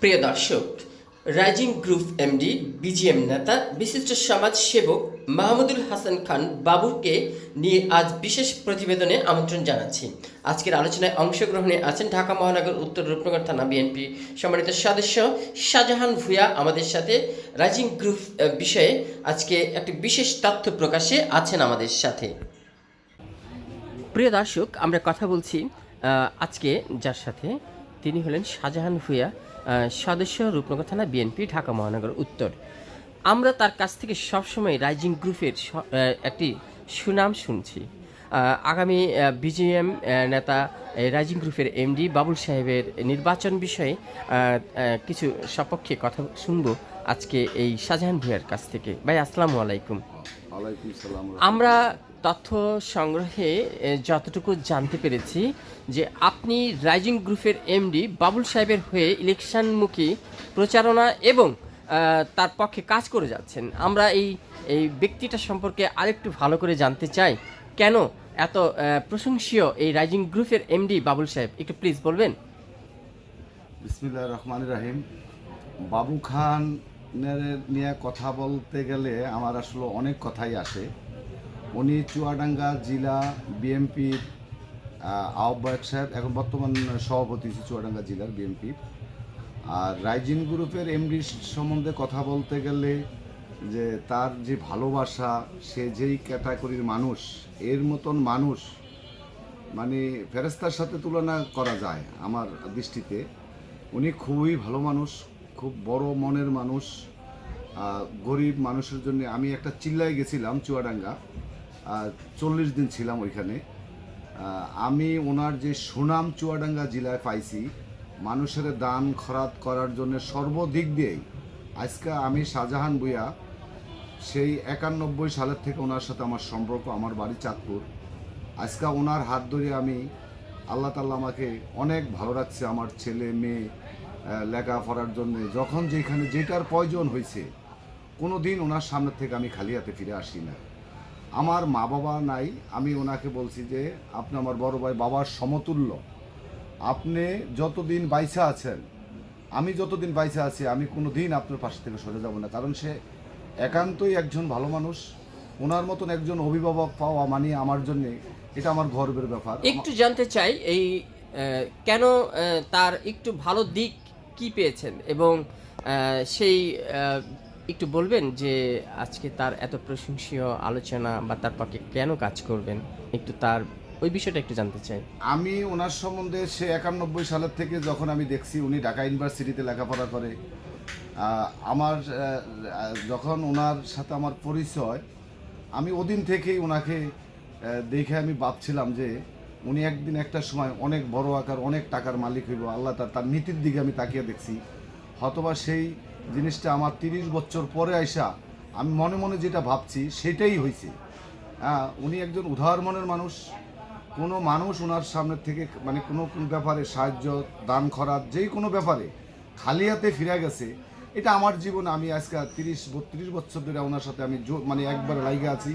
প্রিয় দর্শক rising group MD BGM নেতা বিশিষ্ট সমাজ সেবক মাহমুদুল হাসান খান বাবুকে নিয়ে আজ বিশেষ প্রতিবেদনে আমন্ত্রণ জানাচ্ছি। আজকের আলোচনায় অংশগ্রহণে আছেন ঢাকা মহানগর উত্তর রূপনগর থানা বিএনপি সম্মানিত সদস্য শাহজাহান ভুয়া আমাদের সাথে রাইজিং গ্রুপ বিষয়ে আজকে একটি বিশেষ তথ্য প্রকাশে আছেন আমাদের সাথে। প্রিয় দর্শক আমরা কথা বলছি আজকে যার সাথে তিনি হলেন শাহজাহান আহ, সদস্য রূপনগর থানা বিএনপি ঢাকা মহানগর উত্তর। আমরা তার কাছ থেকে সবসময় রাইজিং গ্রুপের একটি সুনাম শুনছি। আগামী বিজিএম নেতা রাইজিং গ্রুপের এমডি বাবুল সাহেবের নির্বাচন বিষয়ে কিছু সপক্ষে কথা শুনব আজকে এই শাহজাহান ভুঁইয়ার কাছ থেকে। ভাই আসসালামু আলাইকুম। সালাম। আমরা তথ্য সংগ্রহে যতটুকু জানতে পেরেছি যে আপনি রাইজিং গ্রুপের এমডি বাবুল সাহেবের হয়ে ইলেকশনমুখী প্রচারণা এবং তার পক্ষে কাজ করে যাচ্ছেন। আমরা এই এই ব্যক্তিটা সম্পর্কে আরেকটু ভালো করে জানতে চাই। কেন এত প্রশংসীয় এই রাইজিং গ্রুপের এমডি বাবুল সাহেব? একটু প্লিজ বলবেন। বিসমিল্লাহ রহমান রাহিম। বাবু খানের নিয়ে কথা বলতে গেলে আমার আসলে অনেক কথাই আসে। উনি চুয়াডাঙ্গা জেলা বিএমপির আহ্বায়ক সাহেব, এখন বর্তমান সভাপতি চুয়াডাঙ্গা জেলার বিএমপির আর রাইজিন গ্রুপের এমডি সম্বন্ধে কথা বলতে গেলে যে তার যে ভালোবাসা, সে যেই ক্যাটাগরির মানুষ, এর মতন মানুষ মানে ফেরেস্তার সাথে তুলনা করা যায় আমার দৃষ্টিতে। উনি খুবই ভালো মানুষ, খুব বড় মনের মানুষ গরিব মানুষের জন্য আমি একটা চিল্লায় গেছিলাম চুয়াডাঙ্গা। চল্লিশ দিন ছিলাম ওইখানে। আমি ওনার যে সুনাম চুয়াডাঙ্গা জেলায় পাইছি মানুষের দান খরাত করার জন্য সর্বদিক দিয়েই আজকে আমি শাহজাহান বুয়া সেই একানব্বই সালের থেকে ওনার সাথে আমার সম্পর্ক আমার বাড়ি চাঁদপুর। আজকে ওনার হাত ধরে আমি আল্লাহ তাল্লাহ আমাকে অনেক ভালো রাখছে আমার ছেলে মেয়ে আহ, লেখাপড়ার জন্য। যখন যেখানে যেটার প্রয়োজন হয়েছে কোনো দিন ওনার সামনে থেকে আমি খালি হাতে ফিরে আসি না। আমার মা বাবা নাই, আমি ওনাকে বলছি যে, আপনি আমার বড় ভাই বাবার সমতুল্য। আপনি যতদিন বাইসা আছেন, আমি যতদিন বাইসা আছি, আমি কোনো দিন আপনার পাশ থেকে সরে যাব না। কারণ সে একান্তই একজন ভালো মানুষ। ওনার মতন একজন অভিভাবক পাওয়া মানে আমার জন্য এটা আমার গর্বের ব্যাপার। একটু জানতে চাই, এই কেন তার একটু ভালো দিক কি পেয়েছেন? এবং সেই একটু বলবেন যে আজকে তার এত প্রশংসীয় আলোচনা বা তার পক্ষে কেন কাজ করবেন? একটু তার ওই বিষয়টা একটু জানতে চাই। আমি ওনার সম্বন্ধে সে একানব্বই সালের থেকে যখন আমি দেখছি, উনি ঢাকা ইউনিভার্সিটিতে লেখাপড়া করে আমার যখন ওনার সাথে আমার পরিচয়, আমি ওদিন থেকেই ওনাকে দেখে আমি ভাবছিলাম যে উনি একদিন একটা সময় অনেক বড় আকার, অনেক টাকার মালিক হইব। আল্লাহ তার তার নীতির দিকে আমি তাকিয়ে দেখছি। হয়তোবা সেই জিনিসটা আমার তিরিশ বছর পরে আইসা আমি মনে মনে যেটা ভাবছি, সেটাই হয়েছে হ্যাঁ উনি একজন উদার মনের মানুষ। কোনো মানুষ ওনার সামনে থেকে মানে কোনো কোন ব্যাপারে সাহায্য, দান খরাত যেই কোনো ব্যাপারে খালি হাতে ফিরে গেছে। এটা আমার জীবনে আমি আজকে তিরিশ, বত্রিশ বছর ধরে ওনার সাথে আমি মানে একবার লাইগে আছি।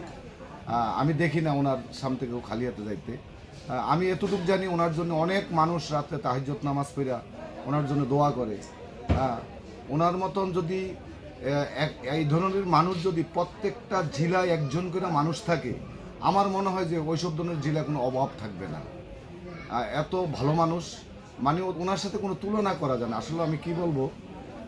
আমি দেখি না ওনার সামনে থেকে কেউ খালি হাতে যাইতে। আমি এতটুকু জানি ওনার জন্য অনেক মানুষ রাত্রে তাহাজ্জত নামাজ পড়া ওনার জন্য দোয়া করে। হ্যাঁ ওনার মতন যদি এই ধরনের মানুষ যদি প্রত্যেকটা জেলায় একজন করে মানুষ থাকে আমার মনে হয় যে ওইসব ধরনের জেলায় কোনো অভাব থাকবে না। এত ভালো মানুষ মানে ওনার সাথে কোনো তুলনা করা যায় না। আসলে আমি কি বলব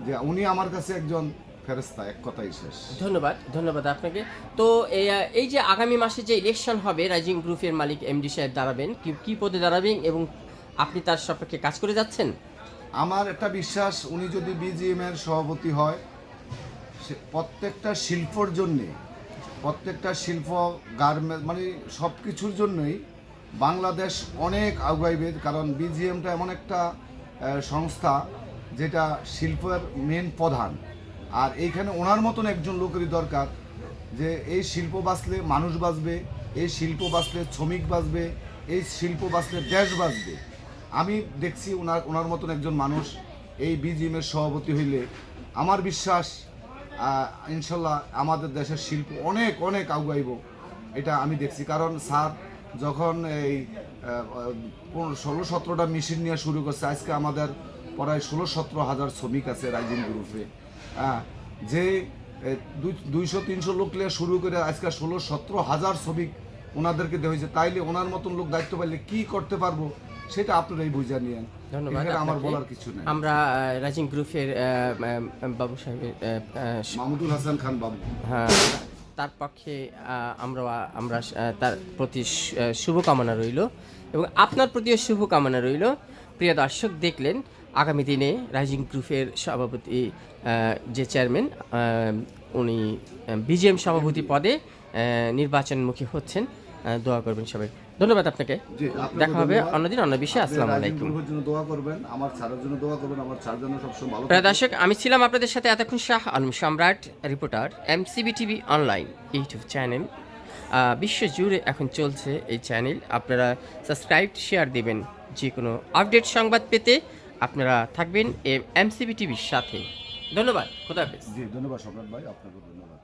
যে উনি আমার কাছে একজন ফেরেস্তা এক কথাই শেষ। ধন্যবাদ ধন্যবাদ আপনাকে। তো এই, এই যে আগামী মাসে যে ইলেকশন হবে রাইজিং গ্রুপের মালিক এমডি সাহেব দাঁড়াবেন। কি কি পদে দাঁড়াবেন এবং আপনি তার সপক্ষে কাজ করে যাচ্ছেন? আমার একটা বিশ্বাস, উনি যদি বিজিএম এর সভাপতি হয় প্রত্যেকটা শিল্পর জন্যে, প্রত্যেকটা শিল্প গার্মেন্ট মানে সব কিছুর জন্যই বাংলাদেশ অনেক আগাইবে কারণ বিজিএমটা এমন একটা সংস্থা যেটা শিল্পের মেন প্রধান। আর এইখানে ওনার মতন একজন লোকেরই দরকার যে এই শিল্প বাঁচলে মানুষ বাঁচবে, এই শিল্প বাঁচলে শ্রমিক বাঁচবে, এই শিল্প বাঁচলে দেশ বাঁচবে। আমি দেখছি ওনার ওনার মতন একজন মানুষ। এই বিজিএমের সভাপতি হইলে আমার বিশ্বাস ইনশাল্লাহ আমাদের দেশের শিল্প অনেক অনেক আগুয়াইব এটা আমি দেখছি। কারণ স্যার যখন এই ষোলো, সতেরোটা মেশিন নিয়ে শুরু করছে, আজকে আমাদের প্রায় ষোলো, সতেরো হাজার শ্রমিক আছে রাইজিং গ্রুপে। হ্যাঁ যে দুই- দুইশো, তিনশো লোক নিয়ে শুরু করে আজকে ষোলো, সতেরো হাজার শ্রমিক ওনাদেরকে দেওয়া হয়েছে। তাইলে ওনার মতন লোক দায়িত্ব পাইলে কি করতে পারব? সেটা আপনারাই বুঝে নিয়েন। ধন্যবাদ। আমার বলার কিছু নেই। আমরা রাইজিং গ্রুপের বাবু সাহেবের মাহমুদুল হাসান খান বাবু। হ্যাঁ, তার পক্ষে আমরা আমরা তার প্রতি শুভকামনা রইল এবং আপনার প্রতিও শুভকামনা রইল। প্রিয় দর্শক দেখলেন আগামী দিনে রাইজিং গ্রুপের সভাপতি যে চেয়ারম্যান উনি বিজিএম সভাপতি পদে নির্বাচনমুখী হচ্ছেন। দোয়া করবেন সবাই। ধন্যবাদ আপনাকে। দেখা হবে। অন্যদিন অন্য বিষয়ে আসসালামু আলাইকুম। দোয়া করবেন আমার ছাড়ার জন্য দোয়া করবেন আমার ছাড় জন্য সবসময় ভালো প্রিয় দর্শক আমি ছিলাম আপনাদের সাথে এতক্ষণ Shah Alam Samrat reporter MCB TV online YouTube channel. বিশ্ব জুড়ে এখন চলছে এই চ্যানেল। আপনারা সাবস্ক্রাইব শেয়ার দেবেন যে কোনো আপডেট সংবাদ পেতে আপনারা থাকবেন এমসিবি টিভির সাথে। ধন্যবাদ খোদা হাফেজ। জি ধন্যবাদ সম্রাট ভাই আপনাকে ধন্যবাদ।